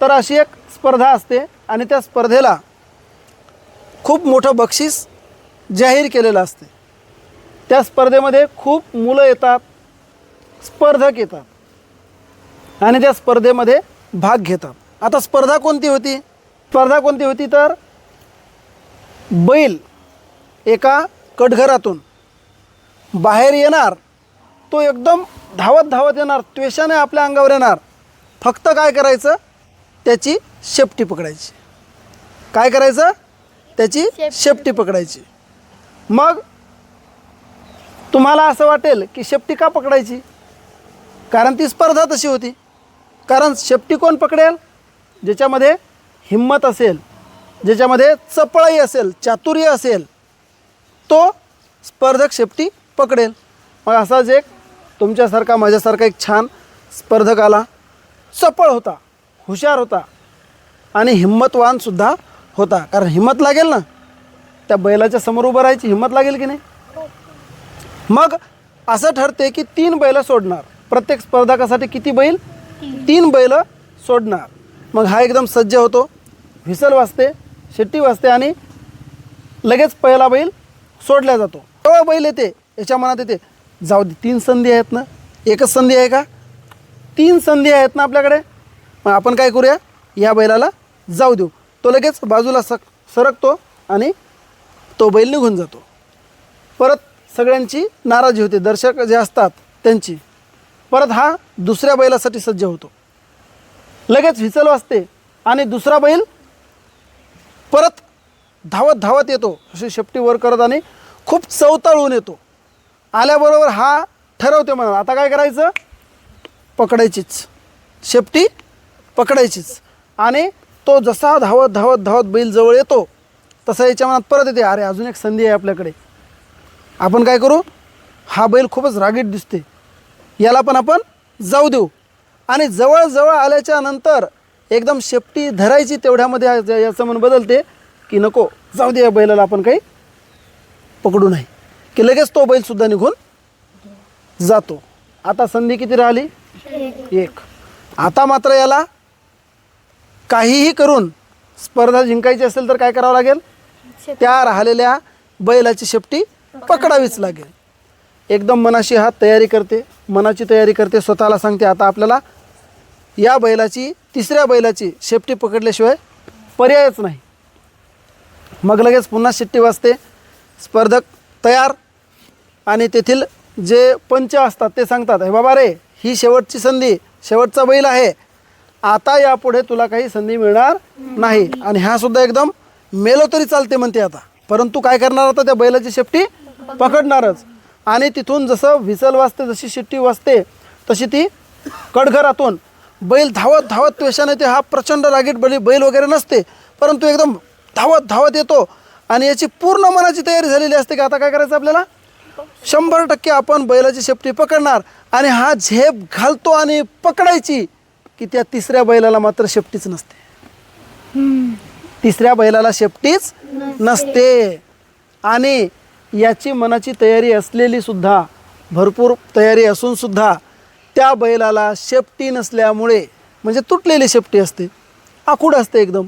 तर अशी एक स्पर्धा असते आणि त्या स्पर्धेला खूप मोठं बक्षीस जाहीर केलेलं असते. त्या स्पर्धेमध्ये खूप मुलं येतात स्पर्धक येतात आणि त्या स्पर्धेमध्ये भाग घेतात. आता स्पर्धा कोणती होती? स्पर्धा कोणती होती तर बैल एका कटघरातून बाहेर येणार तो एकदम धावत धावत येणार त्वेषाने आपल्या अंगावर येणार. फक्त काय करायचं? त्याची शेपटी पकडायची. काय करायचं? त्याची शेपटी पकडायची. मग तुम्हाला असं वाटेल की शेपटी का पकडायची? कारण ती स्पर्धा तशी होती. कारण शेपटी कोण पकडेल? ज्याच्यामध्ये हिंमत असेल ज्याच्यामध्ये चपळाई असेल चातुर्य असेल तो स्पर्धक शेपटी पकडेल. मग असाच एक तुमच्यासारखा माझ्यासारखा एक छान स्पर्धक आला चपळ होता. हुशार होता. आणि हिंमतवानसुद्धा होता. कारण हिंमत लागेल ना त्या बैलाच्या समोर उभं राहायची हिंमत लागेल की नाही? मग असं ठरते की तीन बैल सोडणार. प्रत्येक स्पर्धकासाठी किती बैल? तीन बैल सोडणार. मग हा एकदम सज्ज होतो. व्हिसल वाजते शेट्टी वाजते आणि लगेच पहिला बैल सोडला जातो. तेव्हा बैल येते याच्या मनात येते जाऊ दे तीन संधी आहेत ना? एकच संधी आहे का? तीन संधी आहेत ना आपल्याकडे? मग आपण काय करूया? या बैलाला जाऊ देऊ. तो लगेच बाजूला सक सरकतो आणि तो बैल निघून जातो. परत सगळ्यांची नाराजी होते. दर्शक जे असतात त्यांची. परत हा दुसऱ्या बैलासाठी सज्ज होतो. लगेच विचल वाजते आणि दुसरा बैल परत धावत धावत येतो. अशी शेपटी वर करत आणि खूप चवताळून येतो. आल्याबरोबर हा ठरवते म्हणा आता काय करायचं? पकडायचीच. शेपटी पकडायचीच. आणि तो जसा धावत धावत धावत बैल जवळ येतो तसा याच्या मनात परत येते अरे अजून एक संधी आहे आपल्याकडे. आपण काय करू? हा बैल खूपच रागीट दिसते. याला पण आपण जाऊ देऊ. आणि जवळ आल्याच्यानंतर एकदम शेपटी धरायची तेवढ्यामध्ये याचं मन बदलते की नको जाऊ दे या बैलाला आपण काही पकडू नाही. की लगेच तो बैलसुद्धा निघून जातो. आता संधी किती राहिली? एक. आता मात्र याला काहीही करून स्पर्धा जिंकायची असेल तर काय करावं लागेल? त्या राहिलेल्या बैलाची शेपटी पकडावीच लागेल. एकदम मनाशी हात तयारी करते मनाची तयारी करते स्वतःला सांगते आता आपल्याला या बैलाची तिसऱ्या बैलाची शेपटी पकडल्याशिवाय पर्यायच नाही. मग लगेच पुन्हा शिट्टी वाजते स्पर्धक तयार आणि तेथील जे पंच असतात ते सांगतात हे बाबा रे ही शेवटची संधी शेवटचा बैल आहे आता यापुढे तुला काही संधी मिळणार नाही. आणि ह्या सुद्धा एकदम मेलो तरी चालते म्हणते आता. परंतु काय करणार आता त्या बैलाची शेपटी? पकडणारच. आणि तिथून जसं विसल वाजते जशी शिट्टी वाजते तशी ती कडघरातून बैल धावत धावत त्वेषाने ते हा प्रचंड रागीट बैल बैल वगैरे नसते परंतु एकदम धावत धावत येतो. आणि याची पूर्ण मनाची तयारी झालेली असते की आता काय करायचं आपल्याला? शंभर टक्के आपण बैलाची शेपटी पकडणार. आणि हा झेप घालतो आणि पकडायची. की त्या तिसऱ्या बैलाला मात्र शेपटीच नसते. तिसऱ्या बैलाला शेपटीच नसते. आणि याची मनाची तयारी असलेली सुद्धा भरपूर तयारी असून सुद्धा त्या बैलाला शेपटी नसल्यामुळे म्हणजे तुटलेली शेपटी असते. आखूड असते एकदम.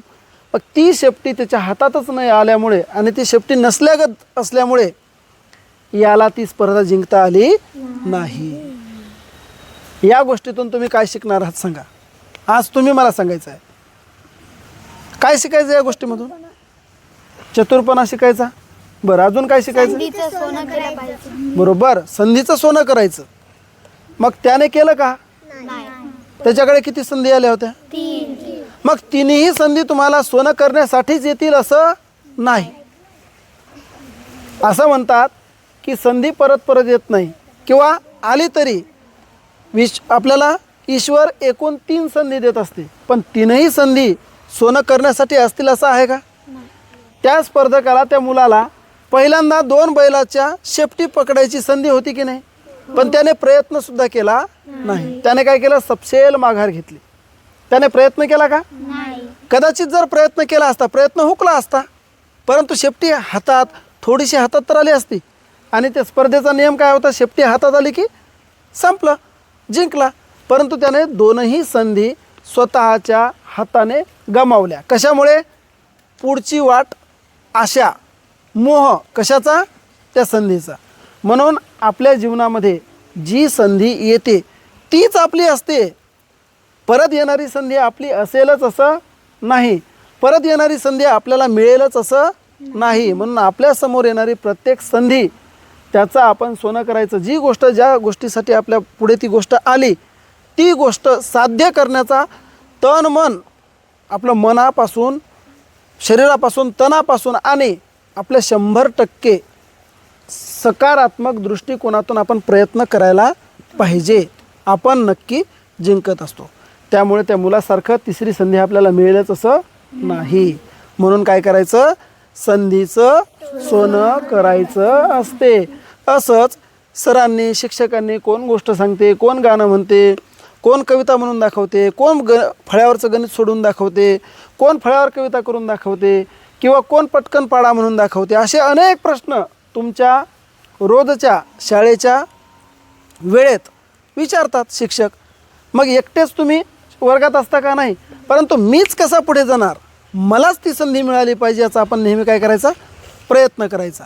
मग ती शेपटी त्याच्या हातातच नाही आल्यामुळे आणि ती शेपटी नसल्यागत असल्यामुळे याला ती स्पर्धा जिंकता आली नाही. या गोष्टीतून तुम्ही काय शिकणार आहात सांगा. आज तुम्ही मला सांगायचं आहे काय शिकायचं या गोष्टीमधून? चतुरपणा शिकायचा? बरं अजून काय शिकायचं? संधीचं सोनं करायला पाहिजे बरोबर संधीचं सोनं करायचं. मग त्याने केलं का? त्याच्याकडे किती संधी आल्या होत्या? तीन. मग तिन्ही संधी तुम्हाला सोनं करण्यासाठीच येतील असं नाही. असं म्हणतात की संधी परत परत येत नाही. किंवा आली तरी विश आपल्याला ईश्वर एकूण तीन संधी देत असते. पण तीनही संधी सोनं करण्यासाठी असतील असं आहे का? त्या स्पर्धकाला त्या मुलाला पहिल्यांदा दोन बैलाच्या शेपटी पकडायची संधी होती की नाही? पण त्याने प्रयत्न सुद्धा केला नाही. त्याने काय केलं? सपशेल माघार घेतली. त्याने प्रयत्न केला का? नाही. कदाचित जर प्रयत्न केला असता प्रयत्न हुकला असता परंतु शेपटी हातात थोडीशी हातात तर आली असती. आणि त्या स्पर्धेचा नियम काय होता? शेपटी हातात आली की संपलं जिंकला. परंतु त्याने दोनही संधी स्वतःच्या हाताने गमावल्या. कशामुळे? पुढची वाट आशा मोह कशाचा? त्या संधीचा. म्हणून आपल्या जीवनामध्ये जी संधी येते तीच आपली असते. परत येणारी संधी आपली असेलच असं नाही. परत येणारी संधी आपल्याला मिळेलच असं नाही. म्हणून आपल्यासमोर येणारी प्रत्येक संधी त्याचा आपण सोनं करायचं. जी गोष्ट ज्या गोष्टीसाठी आपल्या पुढे ती गोष्ट आली ती गोष्ट साध्य करण्याचा तन मन आपलं मनापासून शरीरापासून तणापासून आणि आपल्या शंभर टक्के सकारात्मक दृष्टिकोनातून आपण प्रयत्न करायला पाहिजे. आपण नक्की जिंकत असतो. त्यामुळे त्या मुलासारखं तिसरी संधी आपल्याला मिळेलच असं नाही. म्हणून काय करायचं? संधीचं सोनं करायचं असते. असंच सरांनी शिक्षकांनी कोण गोष्ट सांगते कोण गाणं म्हणते कोण कविता म्हणून दाखवते कोण ग फळ्यावरचं गणित सोडून दाखवते कोण फळ्यावर कविता करून दाखवते किंवा कोण पटकन पाडा म्हणून दाखवते असे अनेक प्रश्न तुमच्या रोजच्या शाळेच्या वेळेत विचारतात शिक्षक. मग एकटेच तुम्ही वर्गात असता का नाही? परंतु मीच कसा पुढे जाणार? मलाच ती संधी मिळाली पाहिजे याचा आपण नेहमी काय करायचा? प्रयत्न करायचा.